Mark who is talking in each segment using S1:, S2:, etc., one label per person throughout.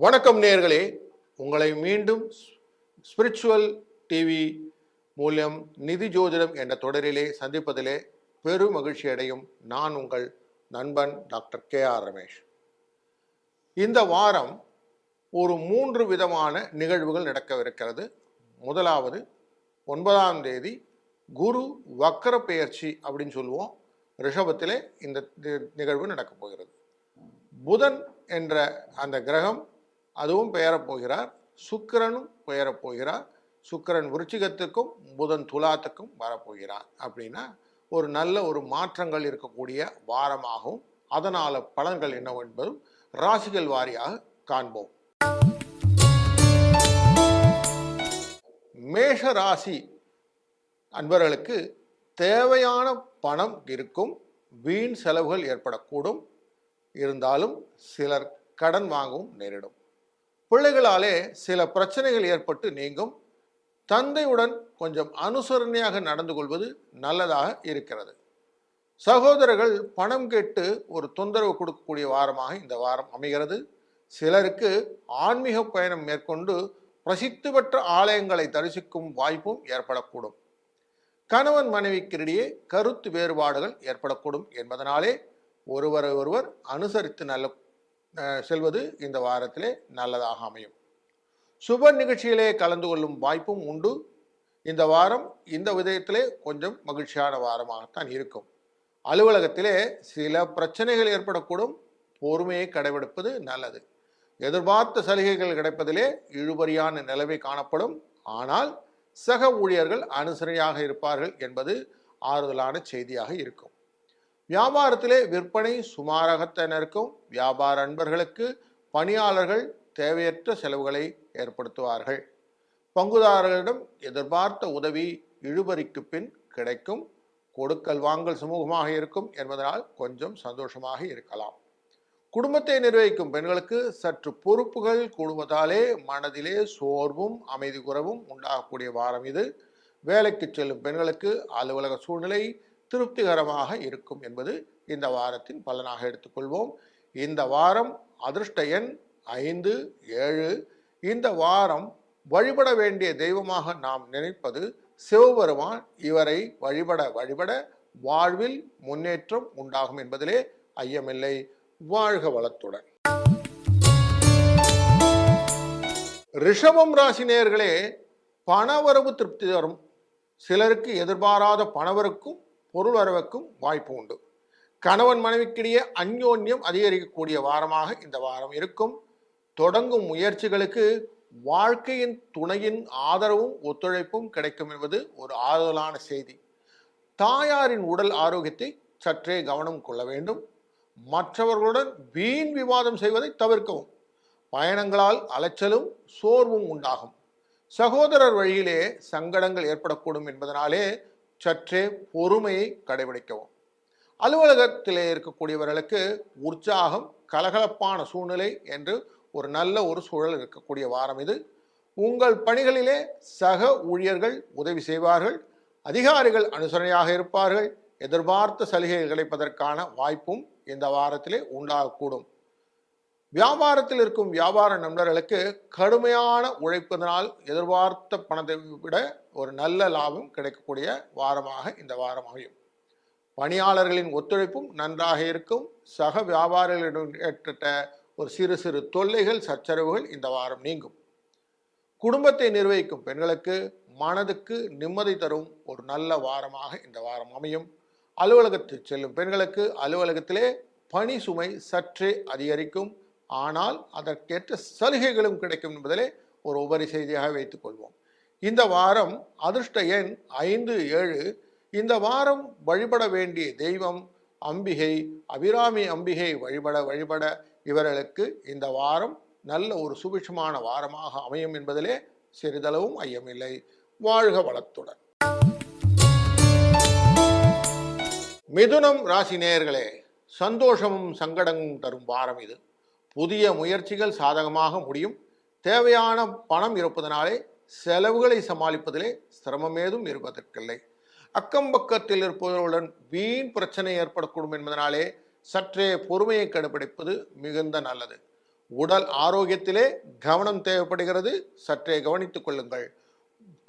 S1: வணக்கம் நேர்களே உங்களை மீண்டும் ஸ்பிரிச்சுவல் டிவி மூலம் நிதி ஜோதிடம் என்ற தொடரிலே சந்திப்பதிலே பெரும் மகிழ்ச்சி அடையும் நான் உங்கள் நண்பன் டாக்டர் கே ஆர் ரமேஷ். இந்த வாரம் ஒரு மூன்று விதமான நிகழ்வுகள் நடக்கவிருக்கிறது. முதலாவது ஒன்பதாம் தேதி குரு வக்கர பெயர்ச்சி அப்படின்னு சொல்லுவோம். ரிஷபத்திலே இந்த நிகழ்வு நடக்கப் போகிறது. புதன் என்ற அந்த கிரகம் அதுவும் பெயரப் போகிறார். சுக்கிரனும் பெயரப் போகிறார். சுக்கிரன் விருச்சிகத்துக்கும் புதன் துலாத்துக்கும் வரப்போகிறார் அப்படின்னா ஒரு நல்ல ஒரு மாற்றங்கள் இருக்கக்கூடிய வாரமாகவும் அதனால பலன்கள் என்னவென்பதும் ராசிகள் வாரியாக காண்போம். மேஷ ராசி அன்பர்களுக்கு தேவையான பணம் இருக்கும். வீண் செலவுகள் ஏற்படக்கூடும். இருந்தாலும் சிலர் கடன் வாங்கவும் நேரிடும். பிள்ளைகளாலே சில பிரச்சனைகள் ஏற்பட்டு நீங்கும். தந்தையுடன் கொஞ்சம் அனுசரணையாக நடந்து கொள்வது நல்லதாக இருக்கிறது. சகோதரர்கள் பணம் கேட்டு ஒரு தொந்தரவு கொடுக்கக்கூடிய வாரமாக இந்த வாரம் அமைகிறது. சிலருக்கு ஆன்மீக பயணம் மேற்கொண்டு பிரசித்தி பெற்ற ஆலயங்களை தரிசிக்கும் வாய்ப்பும் ஏற்படக்கூடும். கணவன் மனைவிக்கிடையே கருத்து வேறுபாடுகள் ஏற்படக்கூடும் என்பதனாலே ஒருவரை ஒருவர் அனுசரித்து நல்ல செல்வது இந்த வாரத்திலே நல்லதாக அமையும். சுப நிகழ்ச்சியிலே கலந்து கொள்ளும் வாய்ப்பும் உண்டு. இந்த வாரம் இந்த விதயத்திலே கொஞ்சம் மகிழ்ச்சியான வாரமாகத்தான் இருக்கும். அலுவலகத்திலே சில பிரச்சனைகள் ஏற்படக்கூடும். பொறுமையை கடைபிடிப்பது நல்லது. எதிர்பார்த்த சலுகைகள் கிடைப்பதிலே இழுபறியான நிலவை காணப்படும். ஆனால் சக ஊழியர்கள் அனுசரணையாக இருப்பார்கள் என்பது ஆறுதலான செய்தியாக இருக்கும். வியாபாரத்திலே விற்பனை சுமாராகத்தான் இருக்கும் வியாபார அன்பர்களுக்கு பணியாளர்கள் தேவையற்ற செலவுகளை ஏற்படுத்துவார்கள். பங்குதாரர்களிடம் எதிர்பார்த்த உதவி இழுபறிக்கு பின் கிடைக்கும். கொடுக்கல் வாங்கல் சுமூகமாக இருக்கும் என்பதனால் கொஞ்சம் சந்தோஷமாக இருக்கலாம். குடும்பத்தை நிர்வகிக்கும் பெண்களுக்கு சற்று பொறுப்புகள் கூடுவதாலே மனதிலே சோர்வும் அமைதி குறவும் உண்டாகக்கூடிய வாரம் இது. வேலைக்கு செல்லும் பெண்களுக்கு அலுவலக சூழ்நிலை திருப்திகரமாக இருக்கும் என்பது இந்த வாரத்தின் பலனாக எடுத்துக்கொள்வோம். இந்த வாரம் அதிர்ஷ்ட எண் ஐந்து ஏழு. இந்த வாரம் வழிபட வேண்டிய தெய்வமாக நாம் நினைப்பது சிவபெருமான் இவரை வழிபட வழிபட வாழ்வில் முன்னேற்றம் உண்டாகும் என்பதிலே ஐயமில்லை. வாழ்க வளத்துடன். ரிஷபம் ராசினியர்களே பணவரவு திருப்தி தரும். சிலருக்கு எதிர்பாராத பணவருக்கும் பொருள் வரவுக்கும் வாய்ப்பு உண்டு. கணவன் மனைவிக்கிடையே அந்யோன்யம் அதிகரிக்கக்கூடிய வாரமாக இந்த வாரம் இருக்கும். தொடங்கும் முயற்சிகளுக்கு வாழ்க்கையின் துணையின் ஆதரவும் ஒத்துழைப்பும் கிடைக்கும் என்பது ஒரு ஆறுதலான செய்தி. தாயாரின் உடல் ஆரோக்கியத்தை சற்றே கவனம் கொள்ள வேண்டும். மற்றவர்களுடன் வீண் விவாதம் செய்வதை தவிர்க்கவும். பயணங்களால் அலைச்சலும் சோர்வும் உண்டாகும். சகோதரர் வழியிலே சங்கடங்கள் ஏற்படக்கூடும் என்பதனாலே சற்றே பொறுமையை கடைபிடிக்கவும். அலுவலகத்திலே இருக்கக்கூடியவர்களுக்கு உற்சாகம் கலகலப்பான சூழ்நிலை என்று ஒரு நல்ல ஒரு சூழல் இருக்கக்கூடிய வாரம் இது. உங்கள் பணிகளிலே சக ஊழியர்கள் உதவி செய்வார்கள் அதிகாரிகள் அனுசரணையாக இருப்பார்கள் எதிர்பார்த்த சலுகைகள் கிடைப்பதற்கான வாய்ப்பும் இந்த வாரத்திலே உண்டாகக்கூடும். வியாபாரத்தில் இருக்கும் வியாபார நண்பர்களுக்கு கடுமையான உழைப்பதனால் எதிர்பார்த்த பணத்தை விட ஒரு நல்ல லாபம் கிடைக்கக்கூடிய வாரமாக இந்த வாரம் அமையும். பணியாளர்களின் ஒத்துழைப்பும் நன்றாக இருக்கும். சக வியாபாரிகளிடம் ஏற்பட்ட ஒரு சிறு சிறு தொல்லைகள் சச்சரவுகள் இந்த வாரம் நீங்கும். குடும்பத்தை நிர்வகிக்கும் பெண்களுக்கு மனதுக்கு நிம்மதி தரும் ஒரு நல்ல வாரமாக இந்த வாரம் அமையும். அலுவலகத்தில் செல்லும் பெண்களுக்கு அலுவலகத்திலே பணி சுமை சற்றே அதிகரிக்கும். ஆனால் அதற்கேற்ற சலுகைகளும் கிடைக்கும் என்பதிலே ஒரு உபரி செய்தியாக வைத்துக் கொள்வோம். இந்த வாரம் அதிர்ஷ்ட எண் ஐந்து ஏழு. இந்த வாரம் வழிபட வேண்டிய தெய்வம் அம்பிகை அபிராமி அம்பிகை வழிபட வழிபட இவர்களுக்கு இந்த வாரம் நல்ல ஒரு சுபிட்சமான வாரமாக அமையும் என்பதிலே சிறிதளவும் ஐயமில்லை. வாழ்க வளத்துடன். மிதுனம் ராசி நேயர்களே சந்தோஷமும் சங்கடமும் தரும் வாரம் இது. புதிய முயற்சிகள் சாதகமாக முடியும். தேவையான பணம் இருப்பதனாலே செலவுகளை சமாளிப்பதிலே சிரமம் ஏதும் இருப்பதற்கில்லை. அக்கம் பக்கத்தில் இருப்பவர்களுடன் வீண் பிரச்சனை ஏற்படக்கூடும் என்பதனாலே சற்றே பொறுமையை கடைபிடிப்பது மிகுந்த நல்லது. உடல் ஆரோக்கியத்திலே கவனம் தேவைப்படுகிறது. சற்றே கவனித்துக் கொள்ளுங்கள்.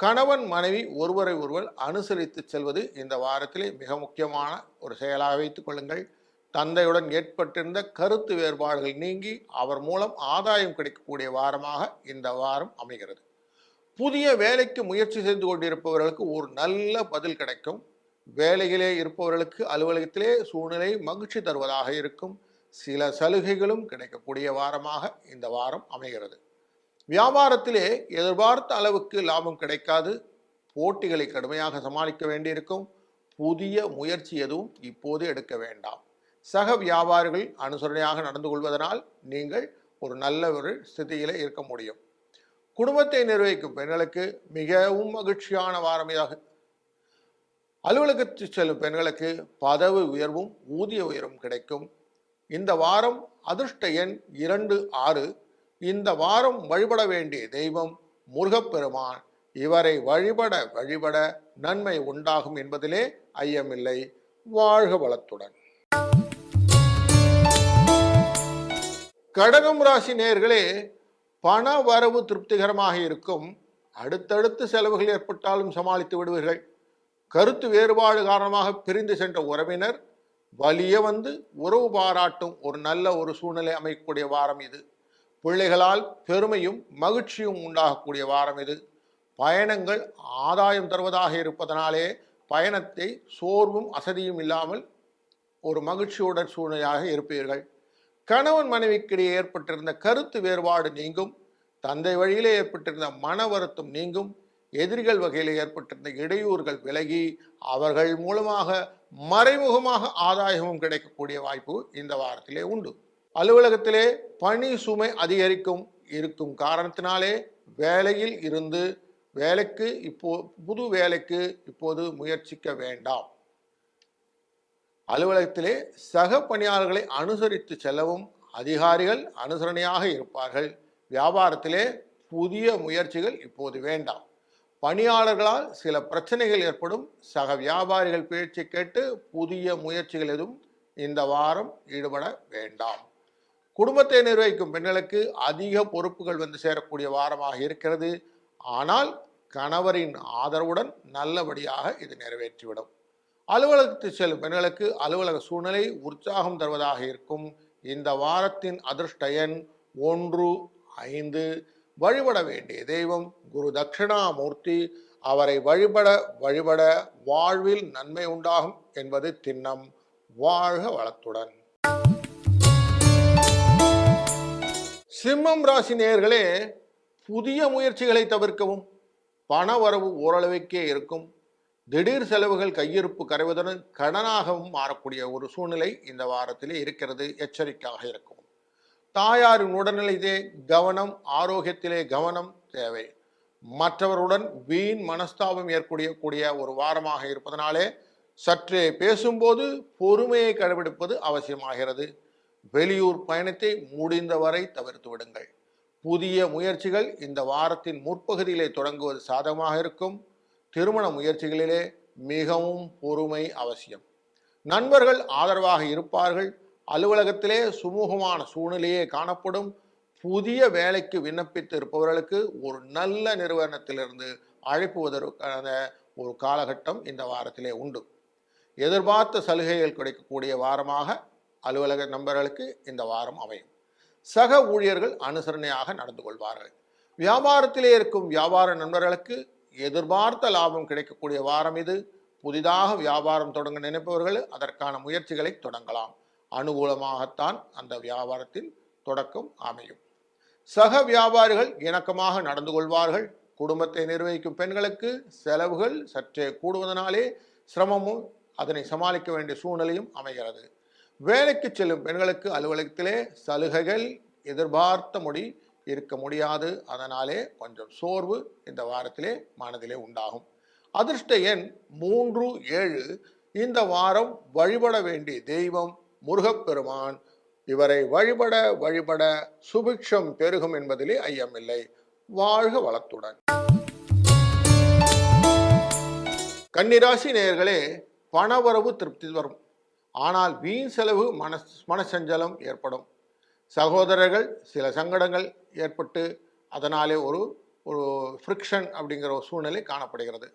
S1: கணவன் மனைவி ஒருவரை ஒருவர் அனுசரித்து செல்வது இந்த வாரத்திலே மிக முக்கியமான ஒரு செயலாக வைத்துக் கொள்ளுங்கள். தந்தையுடன் ஏற்பட்டிருந்த கருத்து வேறுபாடுகள் நீங்கி அவர் மூலம் ஆதாயம் கிடைக்கக்கூடிய வாரமாக இந்த வாரம் அமைகிறது. புதிய வேலைக்கு முயற்சி செய்து கொண்டிருப்பவர்களுக்கு ஒரு நல்ல பதில் கிடைக்கும். வேலையிலே இருப்பவர்களுக்கு அலுவலகத்திலே சூழ்நிலை மகிழ்ச்சி தருவதாக இருக்கும். சில சலுகைகளும் கிடைக்கக்கூடிய வாரமாக இந்த வாரம் அமைகிறது. வியாபாரத்திலே எதிர்பார்த்த அளவுக்கு லாபம் கிடைக்காது. போட்டிகளை கடுமையாக சமாளிக்க வேண்டியிருக்கும். புதிய முயற்சி எதுவும் இப்போது எடுக்க வேண்டாம். சக வியாபாரிகள் அனுசரணையாக நடந்து கொள்வதனால் நீங்கள் ஒரு நல்ல ஒரு ஸ்திதியில இருக்க முடியும். குடும்பத்தை நிர்வகிக்கும் பெண்களுக்கு மிகவும் மகிழ்ச்சியான வாரம் இதாக. அலுவலகத்தில் செல்லும் பெண்களுக்கு பதவி உயர்வும் ஊதிய உயர்வும் கிடைக்கும். இந்த வாரம் அதிர்ஷ்ட எண் இரண்டு ஆறு. இந்த வாரம் வழிபட வேண்டிய தெய்வம் முருகப்பெருமான். இவரை வழிபட வழிபட நன்மை உண்டாகும் என்பதிலே ஐயமில்லை. வாழ்க வளத்துடன். கடகம் ராசி நேர்களே பண வரவு திருப்திகரமாக இருக்கும். அடுத்தடுத்து செலவுகள் ஏற்பட்டாலும் சமாளித்து விடுவீர்கள். கருத்து வேறுபாடு காரணமாக பிரிந்து சென்ற உறவினர் வலிய வந்து உறவு பாராட்டும் ஒரு நல்ல ஒரு சூழ்நிலை அமைக்கக்கூடிய வாரம் இது. பிள்ளைகளால் பெருமையும் மகிழ்ச்சியும் உண்டாகக்கூடிய வாரம் இது. பயணங்கள் ஆதாயம் தருவதாக இருப்பதனாலே பயணத்தை சோர்வும் அசதியும் இல்லாமல் ஒரு மகிழ்ச்சியுடன் சூழ்நிலையாக இருப்பீர்கள். கணவன் மனைவிக்கிடையே ஏற்பட்டிருந்த கருத்து வேறுபாடு நீங்கும். தந்தை வழியிலே ஏற்பட்டிருந்த மன வருத்தம் நீங்கும். எதிரிகள் வகையில் ஏற்பட்டிருந்த இடையூறுகள் விலகி அவர்கள் மூலமாக மறைமுகமாக ஆதாயமும் கிடைக்கக்கூடிய வாய்ப்பு இந்த வாரத்திலே உண்டு. அலுவலகத்திலே பணி சுமை அதிகரிக்கும் இருக்கும் காரணத்தினாலே வேலையில் இருந்து வேலைக்கு இப்போ புது வேலைக்கு இப்போது முயற்சிக்க வேண்டாம். அலுவலகத்திலே சக பணியாளர்களை அனுசரித்து செல்லவும் அதிகாரிகள் அனுசரணையாக இருப்பார்கள். வியாபாரத்திலே புதிய முயற்சிகள் இப்போது வேண்டாம். பணியாளர்களால் சில பிரச்சனைகள் ஏற்படும். சக வியாபாரிகள் பேச்சை கேட்டு புதிய முயற்சிகள் எதுவும் இந்த வாரம் ஈடுபட வேண்டாம். குடும்பத்தை நிர்வகிக்கும் பெண்களுக்கு அதிக பொறுப்புகள் வந்து சேரக்கூடிய வாரமாக இருக்கிறது. ஆனால் கணவரின் ஆதரவுடன் நல்லபடியாக இது நிறைவேற்றிவிடும். அலுவலகத்தில் செல்லும் பெண்களுக்கு அலுவலக சூழ்நிலை உற்சாகம் தருவதாக இருக்கும். இந்த வாரத்தின் அதிர்ஷ்ட எண் ஒன்று ஐந்து. வழிபட வேண்டிய தெய்வம் குரு தட்சிணாமூர்த்தி. அவரை வழிபட வழிபட வாழ்வில் நன்மை உண்டாகும் என்பது திண்ணம். வாழ்க வளத்துடன். சிம்மம் ராசி நேயர்களே புதிய முயற்சிகளை தவிர்க்கவும் பண வரவு ஓரளவுக்கே இருக்கும். திடீர் செலவுகள் கையிருப்பு கரைவதுடன் கடனாகவும் மாறக்கூடிய ஒரு சூழ்நிலை இந்த வாரத்திலே இருக்கிறது எச்சரிக்கையாக இருக்கும். தாயாரின் உடல்நிலையிலே கவனம் ஆரோக்கியத்திலே கவனம் தேவை. மற்றவருடன் வீண் மனஸ்தாபம் ஏற்படக்கூடிய ஒரு வாரமாக இருப்பதனாலே சற்றே பேசும்போது பொறுமையை கடைபிடிப்பது அவசியமாகிறது. வெளியூர் பயணத்தை முடிந்தவரை தவிர்த்து விடுங்கள். புதிய முயற்சிகள் இந்த வாரத்தின் முற்பகுதியிலே தொடங்குவது சாதகமாக இருக்கும். திருமண முயற்சிகளிலே மிகவும் பொறுமை அவசியம். நண்பர்கள் ஆதரவாக இருப்பார்கள். அலுவலகத்திலே சுமூகமான சூழ்நிலையே காணப்படும். புதிய வேலைக்கு விண்ணப்பித்து இருப்பவர்களுக்கு ஒரு நல்ல நிறுவனத்திலிருந்து அழைப்புவதற்கான ஒரு காலகட்டம் இந்த வாரத்திலே உண்டு. எதிர்பார்த்த சலுகைகள் கிடைக்கக்கூடிய வாரமாக அலுவலக நண்பர்களுக்கு இந்த வாரம் அமையும். சக ஊழியர்கள் அனுசரணையாக நடந்து கொள்வார்கள். வியாபாரத்திலே இருக்கும் வியாபார நண்பர்களுக்கு எதிர்பார்த்த லாபம் கிடைக்கக்கூடிய வாரம் இது. புதிதாக வியாபாரம் தொடங்க நினைப்பவர்கள் அதற்கான முயற்சிகளை தொடங்கலாம். அனுகூலமாகத்தான் அந்த வியாபாரத்தில் தொடக்கம் அமையும். சக வியாபாரிகள் இணக்கமாக நடந்து கொள்வார்கள். குடும்பத்தை நிர்வகிக்கும் பெண்களுக்கு செலவுகள் சற்றே கூடுவதனாலே சிரமமும் அதனை சமாளிக்க வேண்டிய சூழ்நிலையும் அமைகிறது. வேலைக்கு செல்லும் பெண்களுக்கு அலுவலகத்திலே சலுகைகள் எதிர்பார்த்த முடி இருக்க முடியாது. அதனாலே கொஞ்சம் சோர்வு இந்த வாரத்திலே மனதிலே உண்டாகும். அதிர்ஷ்ட எண் மூன்று ஏழு. இந்த வாரம் வழிபட வேண்டிய தெய்வம் முருகப்பெருமான். இவரை வழிபட வழிபட சுபிக்ஷம் பெருகும் என்பதிலே ஐயமில்லை. வாழ்க வளத்துடன். கன்னிராசி நேயர்களே பணவரவு திருப்தி வரும் ஆனால் வீண் செலவு மன மனசஞ்சலம் ஏற்படும். சகோதரர்கள் சில சங்கடங்கள் ஏற்பட்டு அதனாலே ஒரு ஒரு ஃப்ரிக்ஷன் அப்படிங்கிற ஒரு சூழ்நிலை காணப்படுகிறது.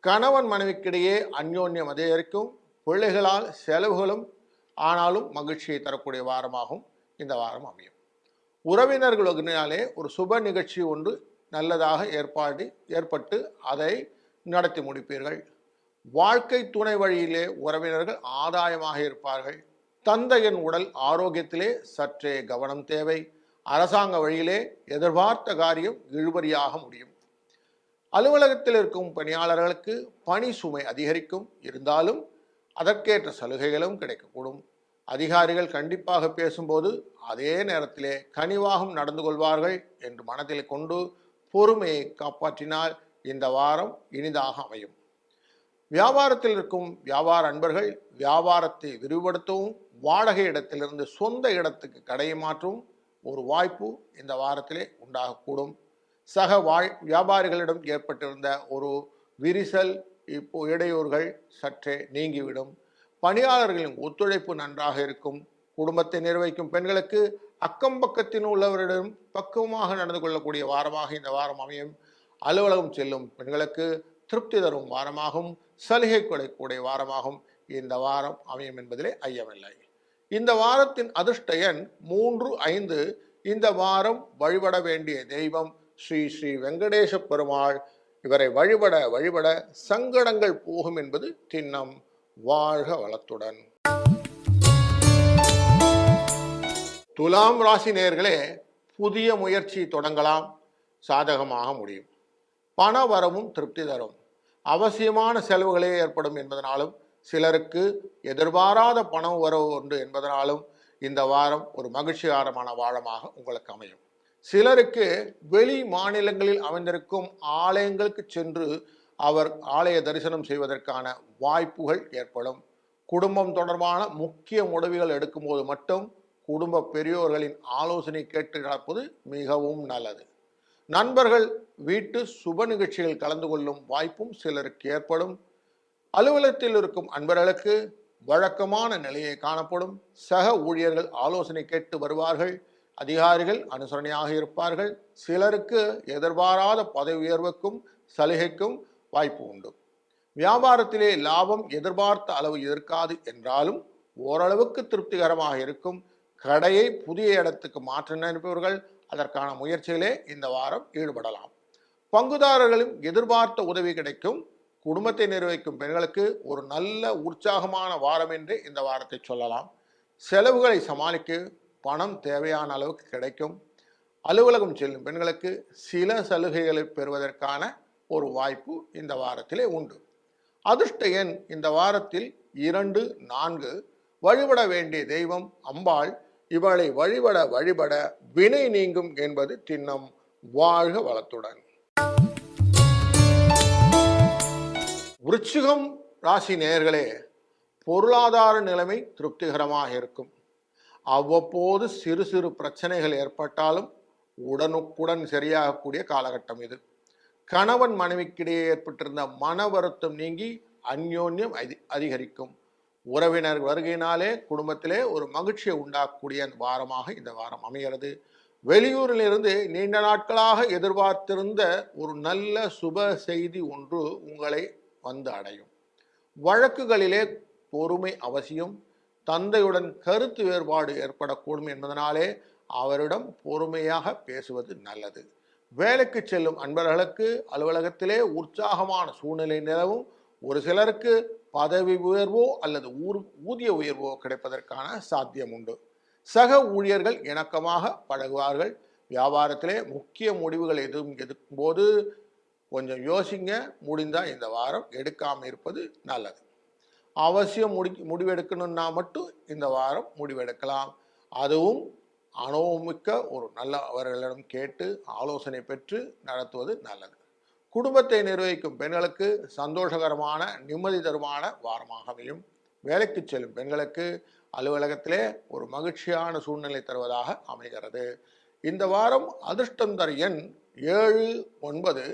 S1: கணவன் மனைவிக்கிடையே அந்யோன்யம் அதிகரிக்கும் பிள்ளைகளால் செலவுகளும் ஆனாலும் மகிழ்ச்சியை தரக்கூடிய வாரமாகும் இந்த வாரம் அமையும். உறவினர்களினாலே ஒரு சுப நிகழ்ச்சி ஒன்று நல்லதாக ஏற்பாடு ஏற்பட்டு அதை நடத்தி முடிப்பீர்கள். வாழ்க்கை துணை வழியிலே உறவினர்கள் ஆதாயமாக இருப்பார்கள். தந்தையின் உடல் ஆரோக்கியத்திலே சற்றே கவனம் தேவை. அரசாங்க வழியிலே எதிர்பார்த்த காரியம் இழுபறியாக முடியும். அலுவலகத்தில் இருக்கும் பணியாளர்களுக்கு பணி சுமை அதிகரிக்கும். இருந்தாலும் அதற்கேற்ற சலுகைகளும் கிடைக்கக்கூடும். அதிகாரிகள் கண்டிப்பாக பேசும்போது அதே நேரத்திலே கனிவாகவும் நடந்து கொள்வார்கள் என்று மனதில் கொண்டு பொறுமையை காப்பாற்றினால் இந்த வாரம் இனிதாக அமையும். வியாபாரத்தில் இருக்கும் வியாபார அன்பர்கள் வியாபாரத்தை விரிவுபடுத்தவும் வாடகை இடத்திலிருந்து சொந்த இடத்துக்கு கடையை மாற்றும் ஒரு வாய்ப்பு இந்த வாரத்திலே உண்டாகக்கூடும். சக வாழ் வியாபாரிகளிடம் ஏற்பட்டிருந்த ஒரு விரிசல் இப்போ இடையூறுகள் சற்றே நீங்கிவிடும். பணியாளர்களின் ஒத்துழைப்பு நன்றாக இருக்கும். குடும்பத்தை நிர்வகிக்கும் பெண்களுக்கு அக்கம் பக்கத்தில் உள்ளவரிடம் பக்குவமாக நடந்து கொள்ளக்கூடிய வாரமாக இந்த வாரம் அமையும். அலுவலகம் செல்லும் பெண்களுக்கு திருப்தி தரும் வாரமாகும். சலுகை கொடைக்கூடிய வாரமாகும். இந்த வாரம் அமையும் என்பதிலே ஐயமில்லை. இந்த வாரத்தின் அதிர்ஷ்ட எண் மூன்று ஐந்து இந்த வாரம் வழிபட வேண்டிய தெய்வம் ஸ்ரீ ஸ்ரீ வெங்கடேச பெருமாள் இவரை வழிபட வழிபட சங்கடங்கள் போகும் என்பது திண்ணம். வாழ்க வளத்துடன். துலாம் ராசி நேர்களே புதிய முயற்சி தொடங்கலாம். சாதகமாக முடியும். பண வரவும் திருப்தி தரும். அவசியமான செலவுகளே ஏற்படும் என்பதனாலும் சிலருக்கு எதிர்பாராத பணம் வரவு உண்டு என்பதனாலும் இந்த வாரம் ஒரு மகிழ்ச்சிகரமான வாரமாக உங்களுக்கு அமையும். சிலருக்கு வெளி மாநிலங்களில் அமைந்திருக்கும் ஆலயங்களுக்கு சென்று அவர் ஆலய தரிசனம் செய்வதற்கான வாய்ப்புகள் ஏற்படும். குடும்பம் தொடர்பான முக்கிய முடிவுகள் எடுக்கும்போது மட்டும் குடும்ப பெரியோர்களின் ஆலோசனை கேட்டு நடப்பது மிகவும் நல்லது. நண்பர்கள் வீட்டு சுப நிகழ்ச்சிகள் கலந்து கொள்ளும் வாய்ப்பும் சிலருக்கு ஏற்படும். அலுவலகத்தில் இருக்கும் அன்பர்களுக்கு வழக்கமான நிலையை காணப்படும். சக ஊழியர்கள் ஆலோசனை கேட்டு வருவார்கள். அதிகாரிகள் அனுசரணையாக இருப்பார்கள். சிலருக்கு எதிர்பாராத பதவி உயர்வுக்கும் சலுகைக்கும் வாய்ப்பு உண்டு. வியாபாரத்திலே லாபம் எதிர்பார்த்த அளவு எதிர்க்காது என்றாலும் ஓரளவுக்கு திருப்திகரமாக இருக்கும். கடையை புதிய இடத்துக்கு மாற்ற நினைப்பவர்கள் அதற்கான முயற்சியிலே இந்த வாரம் ஈடுபடலாம். பங்குதாரர்களும் எதிர்பார்த்த உதவி கிடைக்கும். குடும்பத்தை நிர்வகிக்கும் பெண்களுக்கு ஒரு நல்ல உற்சாகமான வாரம் என்று இந்த வாரத்தை சொல்லலாம். செலவுகளை சமாளிக்க பணம் தேவையான அளவுக்கு கிடைக்கும். அலுவலகம் செல்லும் பெண்களுக்கு சில சலுகைகளை பெறுவதற்கான ஒரு வாய்ப்பு இந்த வாரத்திலே உண்டு. அதிர்ஷ்ட எண் இந்த வாரத்தில் இரண்டு நான்கு. வழிபட வேண்டிய தெய்வம் அம்பாள். இவளை வழிபட வழிபட வினை நீங்கும் என்பது திண்ணம். வாழ்க வளத்துடன். விருச்சிகம் ராசி நேயர்களே பொருளாதார நிலைமை திருப்திகரமாக இருக்கும். அவ்வப்போது சிறு சிறு பிரச்சனைகள் ஏற்பட்டாலும் உடனுக்குடன் சரியாகக்கூடிய காலகட்டம் இது. கணவன் மனைவிக்கிடையே ஏற்பட்டிருந்த மன வருத்தம் நீங்கி அந்யோன்யம் அதி அதிகரிக்கும். உறவினர் வருகையினாலே குடும்பத்திலே ஒரு மகிழ்ச்சியை உண்டாக்கக்கூடிய வாரமாக இந்த வாரம் அமைகிறது. வெளியூரிலிருந்து நீண்ட நாட்களாக எதிர்பார்த்திருந்த ஒரு நல்ல சுப செய்தி ஒன்று உங்களை வந்து அடையும். வழக்குகளிலே பொறுமை அவசியம். தந்தையுடன் கருத்து வேறுபாடு ஏற்படக்கூடும் என்பதனாலே அவரிடம் பொறுமையாக பேசுவது நல்லது. வேலைக்கு செல்லும் அன்பர்களுக்கு அலுவலகத்திலே உற்சாகமான சூழ்நிலை நிலவும். ஒரு சிலருக்கு பதவி உயர்வோ அல்லது ஊர் ஊதிய உயர்வோ கிடைப்பதற்கான சாத்தியம் உண்டு. சக ஊழியர்கள் இணக்கமாக பழகுவார்கள். வியாபாரத்திலே முக்கிய முடிவுகள் எதுவும் எடுக்கும்போது கொஞ்சம் யோசிங்க. முடிந்தால் இந்த வாரம் எடுக்காமல் இருப்பது நல்லது. அவசியம் முடி முடிவெடுக்கணும்னா மட்டும் இந்த வாரம் முடிவெடுக்கலாம். அதுவும் அனுபவமிக்க ஒரு நல்ல அவர்களிடம் கேட்டு ஆலோசனை பெற்று நடத்துவது நல்லது. குடும்பத்தை நிர்வகிக்கும் பெண்களுக்கு சந்தோஷகரமான நிம்மதி தருமான வாரமாக அமையும். வேலைக்கு செல்லும் பெண்களுக்கு அலுவலகத்திலே ஒரு மகிழ்ச்சியான சூழ்நிலை தருவதாக அமைகிறது. இந்த வாரம் அதிர்ஷ்டம் தர எண் ஏழு ஒன்பது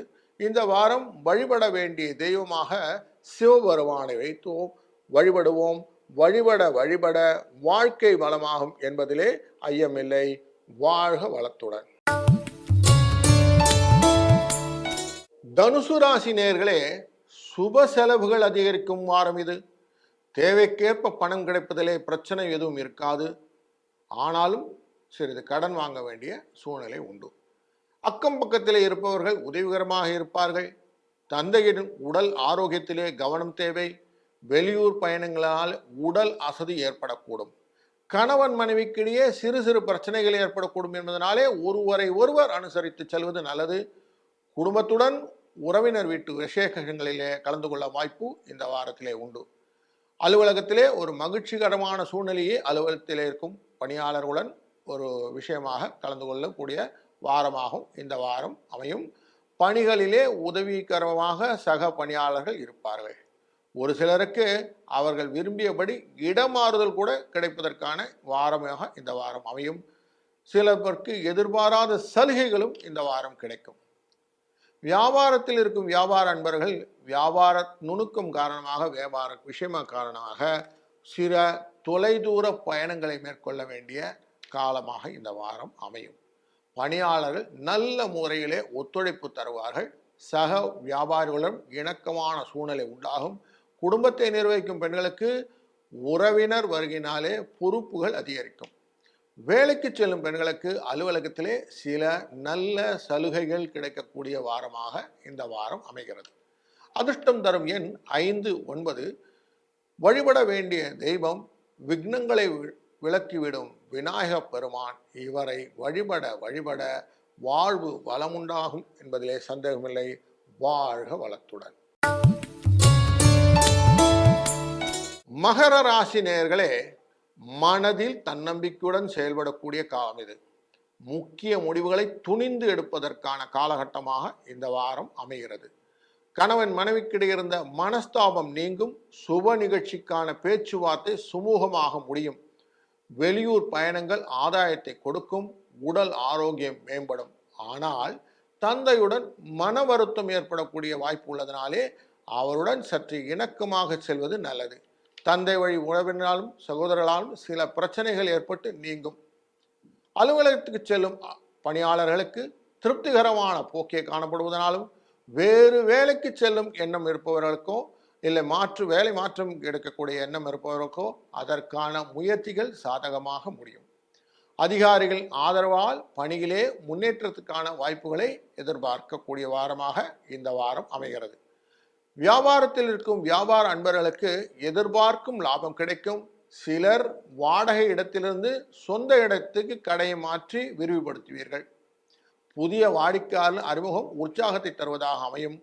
S1: இந்த வாரம் வழிபட வேண்டிய தெய்வமாக சிவபெருமானை வைத்தோம். வழிபடுவோம். வழிபட வழிபட வாழ்க்கை வளமாகும் என்பதிலே ஐயமில்லை. வாழ்க வளத்துடன். தனுசு ராசி நேர்களே சுப செலவுகள் அதிகரிக்கும் வாரம் இது. தேவைக்கேற்ப பணம் கிடைப்பதிலே பிரச்சனை எதுவும் இருக்காது. ஆனாலும் சிறிது கடன் வாங்க வேண்டிய சூழ்நிலை உண்டு. அக்கம் பக்கத்திலே இருப்பவர்கள் உதவிகரமாக இருப்பார்கள். தந்தையிடம் உடல் ஆரோக்கியத்திலே கவனம் தேவை. வெளியூர் பயணங்களால் உடல் அசதி ஏற்படக்கூடும். கணவன் மனைவிக்கிடையே சிறு சிறு பிரச்சனைகள் ஏற்படக்கூடும் என்பதனாலே ஒருவரை ஒருவர் அனுசரித்து செல்வது நல்லது. குடும்பத்துடன் உறவினர் வீட்டு விசேஷங்களிலே கலந்து கொள்ள வாய்ப்பு இந்த வாரத்திலே உண்டு. அலுவலகத்திலே ஒரு மகிழ்ச்சிகரமான சூழ்நிலையே அலுவலகத்திலே இருக்கும். பணியாளர்களுடன் ஒரு விஷயமாக கலந்து கொள்ளக்கூடிய வாரமாகும். இந்த வாரம் அமையும். பணிகளிலே உதவிகரமாக சக பணியாளர்கள் இருப்பார்கள். ஒரு சிலருக்கு அவர்கள் விரும்பியபடி இடமாறுதல் கூட கிடைப்பதற்கான வாரமாக இந்த வாரம் அமையும். சிலருக்கு எதிர்பாராத சலுகைகளும் இந்த வாரம் கிடைக்கும். வியாபாரத்தில் இருக்கும் வியாபார அன்பர்கள் வியாபார நுணுக்கம் காரணமாக வியாபார விஷயமா காரணமாக சில தொலைதூர பயணங்களை மேற்கொள்ள வேண்டிய காலமாக இந்த வாரம் அமையும். பணியாளர்கள் நல்ல முறையிலே ஒத்துழைப்பு தருவார்கள். சக வியாபாரிகளுடன் இணக்கமான சூழ்நிலை உண்டாகும். குடும்பத்தை நிர்வகிக்கும் பெண்களுக்கு உறவினர் வருகினாலே பொறுப்புகள் அதிகரிக்கும். வேலைக்கு செல்லும் பெண்களுக்கு அலுவலகத்திலே சில நல்ல சலுகைகள் கிடைக்கக்கூடிய வாரமாக இந்த வாரம் அமைகிறது. அதிர்ஷ்டம் தரும் எண் ஐந்து ஒன்பது. வழிபட வேண்டிய தெய்வம் விக்னங்களை விளக்கிவிடும் விலக்கிவிடும் விநாயகப் பெருமான் இவரை வழிபட வழிபட வாழ்வு வளமுண்டாகும் என்பதிலே சந்தேகமில்லை. வாழ்க வளத்துடன். மகர ராசி நேர்களே மனதில் தன்னம்பிக்கையுடன் செயல்படக்கூடிய காலம் இது. முக்கிய முடிவுகளை துணிந்து எடுப்பதற்கான காலகட்டமாக இந்த வாரம் அமைகிறது. கணவன் மனைவிக்கிடையே இருந்த மனஸ்தாபம் நீங்கும் சுப நிகழ்ச்சிக்கான பேச்சுவார்த்தை சுமூகமாக முடியும். வெளியூர் பயணங்கள் ஆதாயத்தை கொடுக்கும் உடல் ஆரோக்கியம் மேம்படும். ஆனால் தந்தையுடன் மன வருத்தம் ஏற்படக்கூடிய வாய்ப்பு உள்ளதனாலே அவருடன் சற்று இணக்கமாக செல்வது நல்லது. தந்தை வழி உறவினராலும் சகோதரர்களாலும் சில பிரச்சனைகள் ஏற்பட்டு நீங்கும். அலுவலகத்துக்கு செல்லும் பணியாளர்களுக்கு திருப்திகரமான போக்கே காணப்படுவதனாலும் வேறு வேலைக்கு செல்லும் எண்ணம் இருப்பவர்களுக்கும் இல்லை மாற்று வேலை மாற்றம் எடுக்கக்கூடிய எண்ணம் இருப்பவருக்கோ அதற்கான முயற்சிகள் சாதகமாக முடியும். அதிகாரிகள் ஆதரவால் பணியிலே முன்னேற்றத்துக்கான வாய்ப்புகளை எதிர்பார்க்கக்கூடிய வாரமாக இந்த வாரம் அமைகிறது. வியாபாரத்தில் இருக்கும் வியாபார அன்பர்களுக்கு எதிர்பார்க்கும் லாபம் கிடைக்கும். சிலர் வாடகை இடத்திலிருந்து சொந்த இடத்துக்கு கடையை மாற்றி விரிவுபடுத்துவீர்கள். புதிய வாடிக்கையாளர் அறிமுகம் உற்சாகத்தை தருவதாக அமையும்.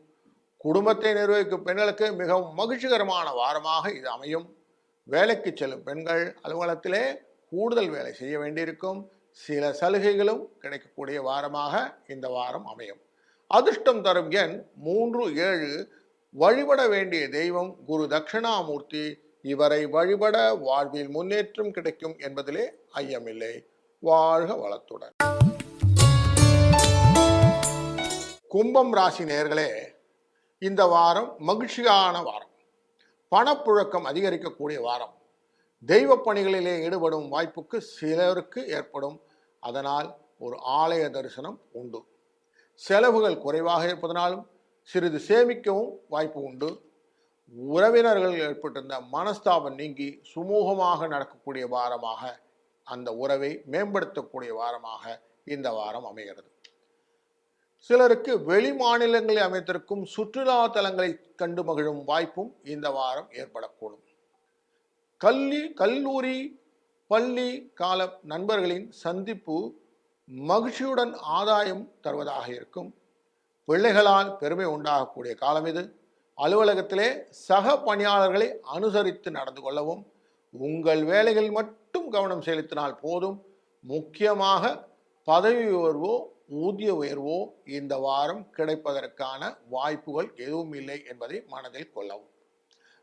S1: குடும்பத்தை நிர்வகிக்கும் பெண்களுக்கு மிகவும் மகிழ்ச்சிகரமான வாரமாக இது அமையும். வேலைக்கு செல்லும் பெண்கள் அலுவலகத்திலே கூடுதல் வேலை செய்ய வேண்டியிருக்கும். சில சலுகைகளும் கிடைக்கக்கூடிய வாரமாக இந்த வாரம் அமையும். அதிர்ஷ்டம் தரும் எண் மூன்று ஏழு. வழிபட வேண்டிய தெய்வம் குரு தட்சிணாமூர்த்தி. இவரை வழிபட வாழ்வில் முன்னேற்றம் கிடைக்கும் என்பதிலே ஐயமில்லை. வாழ்க வளத்துடன். கும்பம் ராசி நேர்களே இந்த வாரம் மகிழ்ச்சியான வாரம். பணப்புழக்கம் அதிகரிக்கக்கூடிய வாரம். தெய்வ பணிகளிலே ஈடுபடும் வாய்ப்புக்கு சிலருக்கு ஏற்படும். அதனால் ஒரு ஆலய தரிசனம் உண்டு. செலவுகள் குறைவாக இருப்பதனாலும் சிறிது சேமிக்கவும் வாய்ப்பு உண்டு. உறவினர்கள் ஏற்பட்டிருந்த மனஸ்தாபம் நீங்கி சுமூகமாக நடக்கக்கூடிய வாரமாக அந்த உறவை மேம்படுத்தக்கூடிய வாரமாக இந்த வாரம் அமைகிறது. சிலருக்கு வெளி மாநிலங்களில் அமைத்திருக்கும் சுற்றுலா தலங்களை கண்டு மகிழும் வாய்ப்பும் இந்த வாரம் ஏற்படக்கூடும். கல்வி கல்லூரி பள்ளி கால நண்பர்களின் சந்திப்பு மகிழ்ச்சியுடன் ஆதாயம் தருவதாக இருக்கும். பிள்ளைகளால் பெருமை உண்டாகக்கூடிய காலம் இது. அலுவலகத்திலே சக பணியாளர்களை அனுசரித்து நடந்து கொள்ளவும் உங்கள் வேலைகள் மட்டும் கவனம் செலுத்தினால் போதும். முக்கியமாக பதவி உயர்வோ ஊதிய உயர்வோ இந்த வாரம் கிடைப்பதற்கான வாய்ப்புகள் எதுவும் இல்லை என்பதை மனதில் கொள்ளவும்.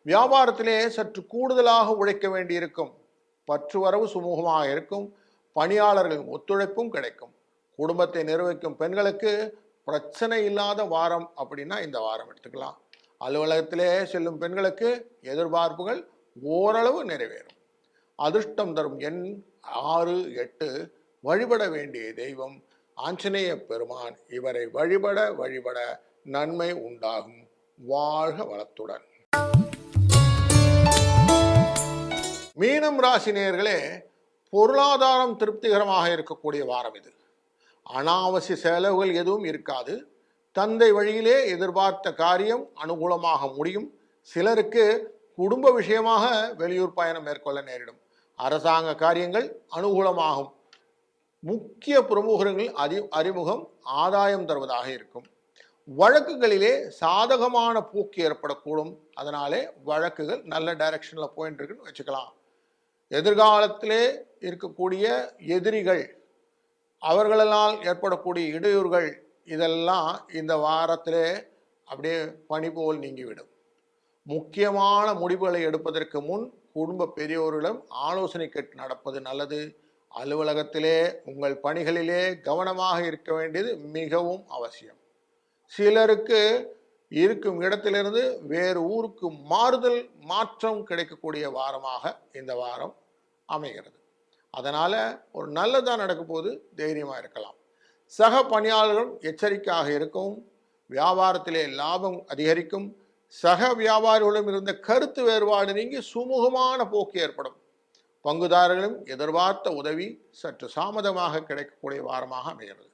S1: வியாபாரத்திலே சற்று கூடுதலாக உழைக்க வேண்டியிருக்கும். பற்று வரவு சுமூகமாக இருக்கும். பணியாளர்களின் ஒத்துழைப்பும் கிடைக்கும். குடும்பத்தை நிர்வகிக்கும் பெண்களுக்கு பிரச்சனை இல்லாத வாரம் அப்படின்னா இந்த வாரம் எடுத்துக்கலாம். அலுவலகத்திலே செல்லும் பெண்களுக்கு எதிர்பார்ப்புகள் ஓரளவு நிறைவேறும். அதிர்ஷ்டம் தரும் எண் ஆறு எட்டு. வழிபட வேண்டிய தெய்வம். ஆஞ்சநேய பெருமான் இவரை வழிபட வழிபட நன்மை உண்டாகும். வாழ்க வளத்துடன். மீனம் ராசி நேர்களே பொருளாதாரம் திருப்திகரமாக இருக்கக்கூடிய வாரம் இது. அனாவசிய செலவுகள் எதுவும் இருக்காது. தந்தை வழியிலே எதிர்பார்த்த காரியம் அனுகூலமாக முடியும். சிலருக்கு குடும்ப விஷயமாக வெளியூர் பயணம் மேற்கொள்ள நேரிடும். அரசாங்க காரியங்கள் அனுகூலமாகும். முக்கிய பிரமுகர்கள் அறி அறிமுகம் ஆதாயம் தருவதாக இருக்கும். வழக்குகளிலே சாதகமான போக்கு ஏற்படக்கூடும். அதனாலே வழக்குகள் நல்ல டைரக்ஷனில் போயிட்டு இருக்குன்னு வச்சுக்கலாம். எதிர்காலத்திலே இருக்கக்கூடிய எதிரிகள் அவர்களால் ஏற்படக்கூடிய இடையூறுகள் இதெல்லாம் இந்த வாரத்திலே அப்படியே பணி போல் நீங்கிவிடும். முக்கியமான முடிவுகளை எடுப்பதற்கு முன் குடும்ப பெரியோரிடம் ஆலோசனை கேட்டு நடப்பது நல்லது. அலுவலகத்திலே உங்கள் பணிகளிலே கவனமாக இருக்க வேண்டியது மிகவும் அவசியம். சிலருக்கு இருக்கும் இடத்திலிருந்து வேறு ஊருக்கு மாறுதல் மாற்றம் கிடைக்கக்கூடிய வாரமாக இந்த வாரம் அமைகிறது. அதனால் ஒரு நல்லதாக நடக்கும் போது தைரியமாக இருக்கலாம். சக பணியாளர்களும் எச்சரிக்கையாக இருக்கவும் வியாபாரத்திலே லாபம் அதிகரிக்கும் சக வியாபாரிகளும் இருந்த கருத்து வேறுபாடு நீங்கி சுமூகமான போக்கு ஏற்படும். பங்குதாரர்களும் எதிர்பார்த்த உதவி சற்று தாமதமாக கிடைக்கக்கூடிய வாரமாக அமைகிறது.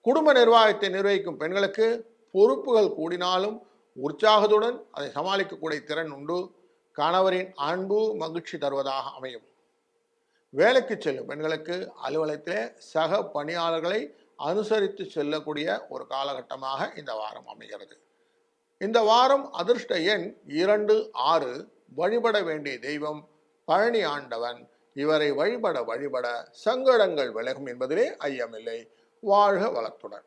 S1: குடும்ப நிர்வாகத்தை நிர்வகிக்கும் பெண்களுக்கு பொறுப்புகள் கூடினாலும் உற்சாகத்துடன் அதை சமாளிக்கக்கூடிய திறன் உண்டு. கணவரின் அன்பு மகிழ்ச்சி தருவதாக அமையும். வேலைக்கு செல்லும் பெண்களுக்கு அலுவலகத்திலே சக பணியாளர்களை அனுசரித்து செல்லக்கூடிய ஒரு காலகட்டமாக இந்த வாரம் அமைகிறது. இந்த வாரம் அதிர்ஷ்ட எண் இரண்டு ஆறு. வழிபட வேண்டிய தெய்வம் பழனி ஆண்டவன் இவரை வழிபட வழிபட சங்கடங்கள் விலகும் என்பதிலே ஐயமில்லை. வாழ்க வளத்துடன்.